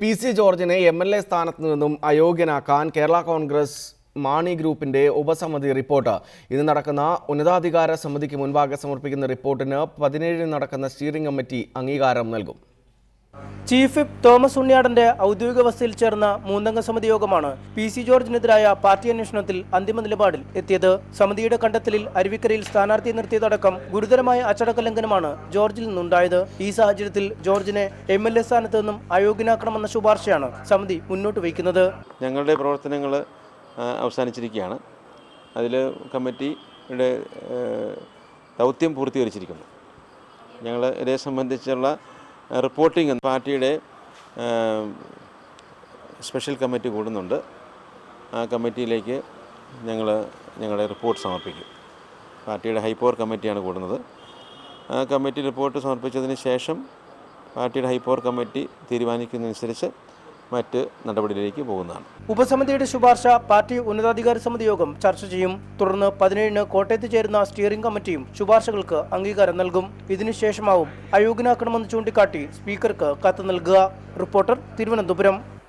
P C ജോർജിനെ M L A സ്ഥാനത്ത് നിന്നും അയോഗ്യനാക്കാൻ കേരള കോൺഗ്രസ് മാണി ഗ്രൂപ്പിന്റെ ഉപസമിതി റിപ്പോർട്ട്. ഇന്ന് നടക്കുന്ന ഉന്നതാധികാര സമിതിക്ക് മുൻപാകെ സമർപ്പിക്കുന്ന റിപ്പോർട്ടിന് പതിനേഴിന് നടക്കുന്ന സ്റ്റിയറിംഗ് കമ്മിറ്റി അംഗീകാരം നൽകും. ചീഫ് വിപ്പ് തോമസ് ഉണ്ണിയാടന്റെ ഔദ്യോഗിക വസതിയിൽ ചേർന്ന മൂന്നംഗ സമിതി യോഗമാണ് പി സി ജോർജിനെതിരായ പാർട്ടി അന്വേഷണത്തിൽ അന്തിമ നിലപാടിൽ എത്തിയത്. സമിതിയുടെ കണ്ടെത്തലിൽ അരുവിക്കരയിൽ സ്ഥാനാർത്ഥിയെ നിർത്തിയതടക്കം ഗുരുതരമായ അച്ചടക്ക ലംഘനമാണ് ജോർജിൽ നിന്നുണ്ടായത്. ഈ സാഹചര്യത്തിൽ ജോർജിനെ എം എൽ എ സ്ഥാനത്ത് നിന്നും അയോഗ്യനാക്കണമെന്ന ശുപാർശയാണ് സമിതി മുന്നോട്ട് വയ്ക്കുന്നത്. ഞങ്ങളുടെ പ്രവർത്തനങ്ങൾ അവസാനിച്ചിരിക്കുകയാണ്. അതിൽ കമ്മിറ്റിയുടെ ദൗത്യം പൂർത്തീകരിച്ചിരിക്കുന്നു. ഞങ്ങൾ ഇതേ സംബന്ധിച്ചുള്ള റിപ്പോർട്ടിംഗ് പാർട്ടിയുടെ സ്പെഷ്യൽ കമ്മിറ്റി കൂടുന്നുണ്ട്. ആ കമ്മിറ്റിയിലേക്ക് ഞങ്ങൾ ഞങ്ങളുടെ റിപ്പോർട്ട് സമർപ്പിക്കും. പാർട്ടിയുടെ ഹൈപ്പവർ കമ്മിറ്റിയാണ് കൂടുന്നത്. ആ കമ്മിറ്റി റിപ്പോർട്ട് സമർപ്പിച്ചതിന് ശേഷം പാർട്ടിയുടെ ഹൈപ്പവർ കമ്മിറ്റി തീരുമാനിക്കുന്നതനുസരിച്ച് മറ്റ് നടപടിയിലേക്ക് പോകുന്നതാണ്. ഉപസമിതിയുടെ ശുപാർശ പാർട്ടി ഉന്നതാധികാര സമിതി യോഗം ചർച്ച ചെയ്യും. തുടർന്ന് പതിനേഴിന് കോട്ടയത്ത് ചേരുന്ന സ്റ്റിയറിംഗ് കമ്മിറ്റിയും ശുപാർശകൾക്ക് അംഗീകാരം നൽകും. ഇതിനുശേഷമാവും അയോഗ്യനാക്കണമെന്ന് ചൂണ്ടിക്കാട്ടി സ്പീക്കർക്ക് കത്ത് നൽകുക. റിപ്പോർട്ടർ തിരുവനന്തപുരം.